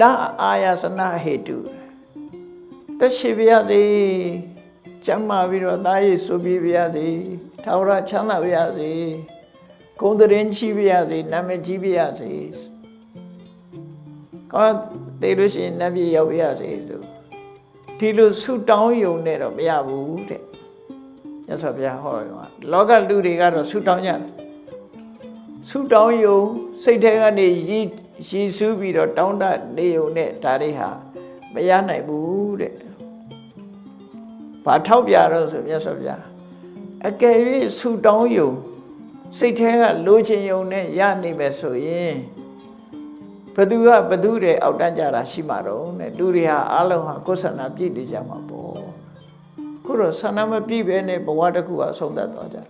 နာအာယစနာဟေတုတက်ရှိပါရစေကျမ်းမာပြီးတော့တာရည်ဆိုပြီးပါရစေထာဝရချမ်းသာပါရစေဂုံတရင်ချီပါရစေနာမည်ကြီးပါရစေကောတေလို့ရှိရင်နတ်ပြည်ရောက်ပါရစေလို့ဒီလိုဆုတောင်းယုံနဲ့တော့မရဘူးတဲ့မြတ်စွာဘုရားဟောတယ်ကလောကလူတွေကတော့ဆုတောင်းကြတယ်ဆုတောင်းယုံစိတ်ထဲကနေရည် ရည်စူးပြီးတော့တောင်းတနေယုံနဲ့ဒါတွေဟာမရနိုင်ဘူးတဲ့ဘာထောက်ပြတော့ဆိုမြတ်စွာဘုရားအကယ်၍ဆုတောင်းယုံစိတ်ထဲကလိုချင်ယုံနဲ့ရနိုင်မယ်ဆိုရင်ဘသူကဘသူတွေအောက်တန်းကြတာရှိမှာတော့တဲ့လူတွေဟာအလုံးဟာကိုယ်ဆန္ဒပြည့်နေကြမှာပေါ့ခုတော့ဆန္ဒမပြည့်ပဲနဲ့ဘဝတစ်ခုအဆုံးသတ်သွားကြတယ်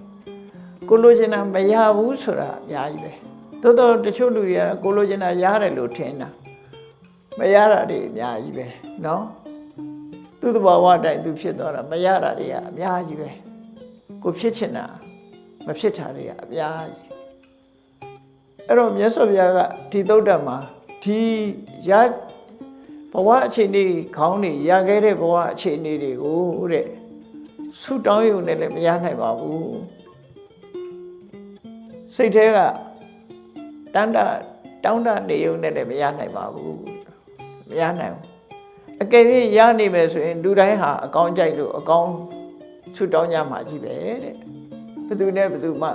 ကိုလိုချင်တာမရဘူးဆိုတာအများကြီးပဲ တော်တော်တချို့လူတွေကကိုလိုချင်တာရတယ်လို့ထင်တာမရတာတွေအများကြီးပဲเนาะသူ့တဘာဝတိုင်းသူဖြစ်သွားတာမရတာတွေကအများကြီးပဲကိုဖြစ်ချင်တာမဖြစ်တာတွေကအများကြီးအဲ့တော့မြတ်စွာဘုရားကဒီသုတ်တံမှာဒီရဘဝအခြေအနေခေါင်းနေရခဲ့တဲ့ဘဝအခြေအနေတွေကိုတဲ့ဆုတောင်းရုံနဲ့လည်းမရနိုင်ပါဘူးစိတ်ထဲက တန်တာတောင်းတနေုံနဲ့လည်းမရနိုင်ပါဘူးမရနိုင်ဘူးအကယ်၍ရနိုင်မယ်ဆိုရင်လူတိုင်းဟာအကောင်းကြိုက်လို့အကောင်းဆုတောင်းကြမှာကြီးပဲတဲ့ဘယ်သူနဲ့ဘယ်သူမှ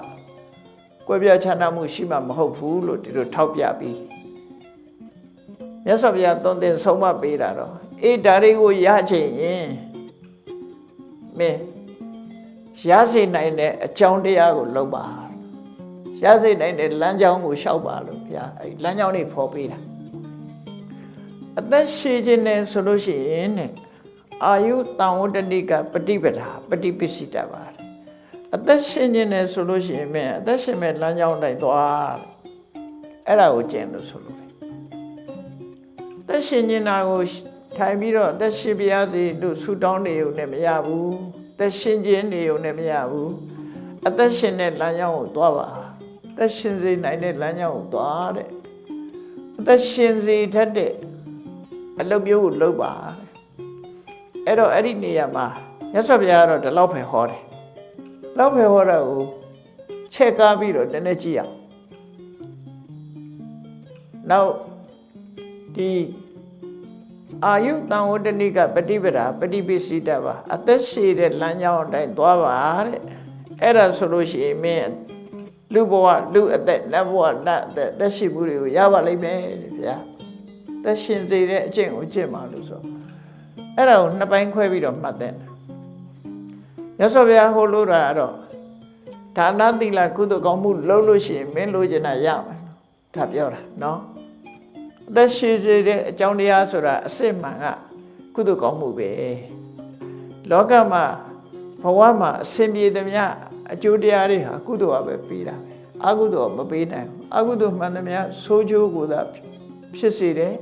ကွဲပြားခြားနားမှုရှိမှမဟုတ်ဘူးလို့ဒီလိုထောက်ပြပြီးမြတ်စွာဘုရားသွန်သင်ဆုံးမပေးတာတော့အေးဒါတွေကိုရချင်ရင်မင်းရစေနိုင်တဲ့အကြောင်းတရားကိုလုပ်ပါ ရစေနိုင်တဲ့လမ်းကြောင်းကိုရှောက်ပါလို့ဘုရားအဲလမ်းကြောင်းလေးဖော်ပေးတာအသက်ရှည်ခြင်းနဲ့ဆိုလို့ရှိရင်တဲ့အာယုတံဝတ္တနိကပฏิပဒါပฏิပစ္စည်းတပါအသက်ရှင်ခြင်းနဲ့ဆိုလို့ရှိရင်မင်းအသက်ရှင်မဲ့လမ်းကြောင်းတိုင်းသွားတဲ့အဲ့ဒါကိုကျင့်လို့ဆိုလို့တယ်သက်ရှင်ခြင်းနာကိုထိုင်ပြီးတော့သက်ရှင်ပါစေလို့ဆုတောင်းနေုံနဲ့မရဘူးသက်ရှင်ခြင်းနေုံနဲ့မရဘူးအသက်ရှင်တဲ့လမ်းကြောင်းကိုသွားပါ သက်ရှင်စေနိုင်တဲ့လမ်းကြောင်းကိုသွားတဲ့အသက်ရှင်စေတတ်တဲ့အလုပ်မျိုးကိုလုပ်ပါတဲ့အဲ့တော့အဲ့ဒီနေရာမှာမြတ်စွာဘုရားကတော့ဒီလောက်ပဲဟောတယ်လောက်ပဲဟောတာကိုချက်ကားပြီးတော့တနေ့ကြည့်အောင်နောက်ဒီအာယုတံဝတ္တနိကပฏิပဒါပฏิပိစိတပါအသက်ရှည်တဲ့လမ်းကြောင်းအတိုင်းသွားပါတဲ့အဲ့ဒါဆိုလို့ရှိရင်မင်း လူဘဝလူအသက်နတ်ဘဝနတ်အသက်သက်ရှိမှုတွေကိုရပါလိမ့်မယ်တဲ့ဗျာသက်ရှင်စေတဲ့အကျင့်ကိုကျင့်ပါလို့ဆိုအဲ့ဒါကိုနှစ်ပိုင်းခွဲပြီးတော့မှတ်တဲ့ရသော်ဗျာဟိုလိုတာကတော့ဒါနသီလကုသိုလ်ကောင်းမှုလုပ်လို့ရှိရင်မင်းလိုချင်တာရမယ်ဒါပြောတာနော်အသက်ရှိစေတဲ့အကြောင်းတရားဆိုတာအစစ်မှန်ကကုသိုလ်ကောင်းမှုပဲလောကမှာဘဝမှာအစဉ်ပြေသမျှ အကျိုးတရားတွေဟာကုသိုလ်ကပဲပေးတာပဲအကုသိုလ်ကမပေးနိုင်ဘူးအကုသိုလ်မှန်သမျှဆိုးကျိုးကိုသာဖြစ်စေတယ်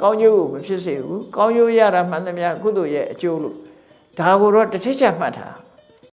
ကောင်းကျိုးကိုမဖြစ်စေဘူးကောင်းကျိုးရတာမှန်သမျှကုသိုလ်ရဲ့အကျိုးလို့ဒါကိုတော့တစ်ထစ်ချမှတ်ထား